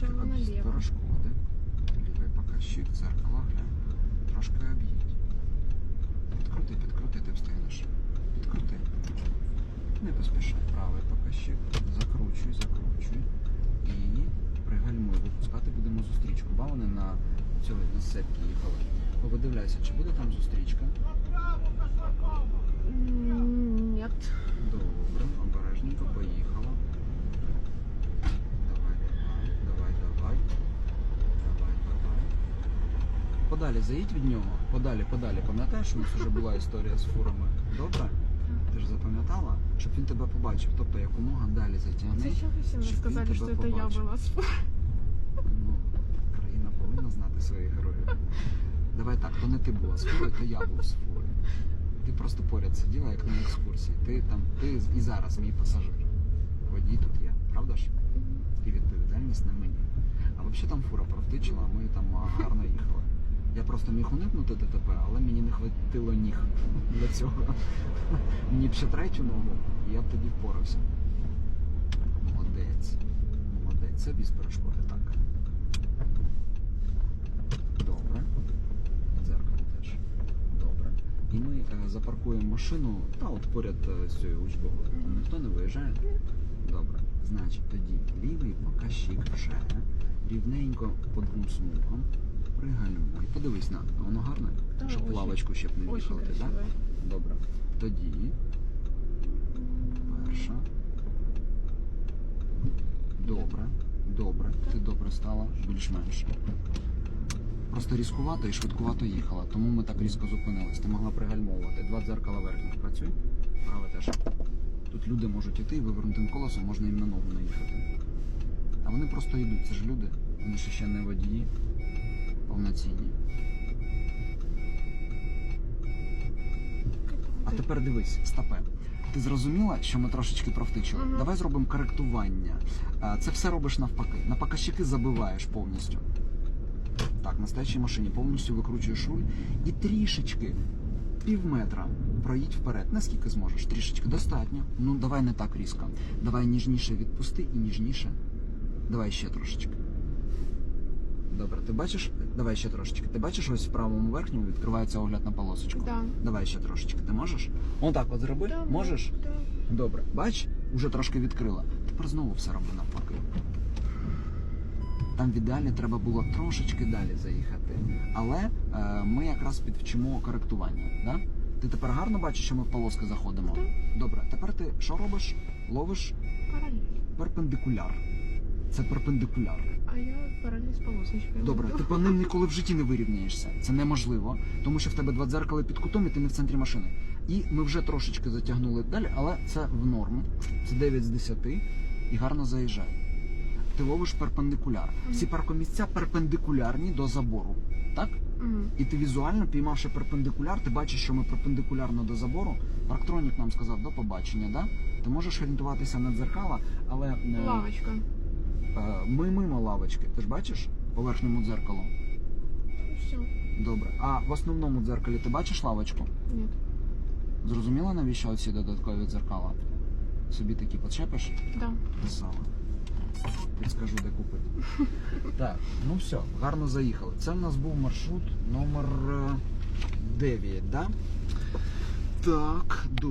Трошки налево. перешкоди. Лівий показчик, дзеркало глянь. Трошки об'їдь. Підкрути, підкрути, ти встигнеш. Підкрути. Не поспішай. Правий показчик. Закручуй, закручуй. І пригальмуй. Випускати будемо зустрічку. Ба вони на цьому на сепки їхали. Подивляйся, чи буде там зустрічка. М, Нет. Добре, обережненько поїхала. Давай, давай, давай, давай. Давай, давай Подалі заїдь від нього. Подалі, подалі. Пам'ятаєш, у нас вже була історія з фурами. Добре? Ти ж запам'ятала, щоб він тебе побачив. Тобто якомога далі затягни. Зачем вы всем Щоб він рассказали, тебе что это я побачив. была с Ну, країна повинна знати своїх героїв. Давай так, то не ти була з фурою, то я був з фурою. Ти просто поряд сиділа, як на екскурсії. Ти там, ти і зараз мій пасажир. Водій тут є, правда ж? І відповідальність на мені. А взагалі там фура провтичила, а ми там а, гарно їхали. Я просто міг уникнути ДТП, але мені не хватило ніг для цього. Мені б ще третю ногу, і я б тоді впорався. Молодець. Молодець, це без перешкоди, так. Добре. Дзеркало теж. Добре. І ми е, запаркуємо машину та от поряд е, з цією учбовою. Ніхто не виїжджає. Добре. Значить, тоді лівий показчик вже рівненько по двом смугам. Пригальмуй. Подивись на, воно гарне? Да, Щоб очень- лавочку ще б не в'їхали, так? Добре. Тоді. Перша. Добре. Добре. Ти добре стала, більш-менш. Просто різкувато і швидкувато їхала, тому ми так різко зупинились. Ти могла пригальмовувати. Два дзеркала верхніх працюй. Праве теж. Тут люди можуть іти і вивернутим колесом можна їм на ногу наїхати. А вони просто йдуть, це ж люди. Вони ще не водії повноцінні. А тепер дивись, стопе. Ти зрозуміла, що ми трошечки провтичили? Мгм. Давай зробимо коректування. Це все робиш навпаки. На показчики забиваєш повністю. Так, на стоячій машині повністю викручуєш руль і трішечки, пів метра проїдь вперед. Наскільки зможеш? Трішечки. Достатньо. Ну давай не так різко. Давай ніжніше відпусти і ніжніше. Давай ще трошечки. Добре, ти бачиш? Давай ще трошечки. Ти бачиш, ось в правому верхньому відкривається огляд на полосочку. Да. Давай ще трошечки. Ти можеш? Отак от зроби. Да, Можеш? Да. Добре. Бач, уже трошки відкрила. Тепер знову все роби навпаки. Там в ідеалі треба було трошечки далі заїхати. Але е, ми якраз підвчимо коректування. Да? Ти тепер гарно бачиш, що ми в полоски заходимо? Так. Добре, тепер ти що робиш? Ловиш Параллель. перпендикуляр. Це перпендикуляр. А я параллель с полосочкой. Добре, ти по ним ніколи в житті не вирівняєшся. Це неможливо, тому що в тебе два дзеркала під кутом і ти не в центрі машини. І ми вже трошечки затягнули далі, але це в норму. Це 9 з 10 і гарно заїжджає. Ти ловиш перпендикуляр. Всі паркомісця перпендикулярні до забору. Так? І ти візуально піймавши перпендикуляр, ти бачиш, що ми перпендикулярно до забору. Парктронік нам сказав до побачення, да? Ти можеш орієнтуватися на дзеркала, але е, Лавочка. Е, ми мимо лавочки. Ти ж бачиш по верхньому дзеркалу? Все. Добре. А в основному дзеркалі ти бачиш лавочку? Нет. Зрозуміла, навіщо оці додаткові дзеркала? Собі такі почепиш? Да. Писала. Підскажу, де купити. Так, ну все, гарно заїхали. Це в нас був маршрут номер 9, да? Так, добре.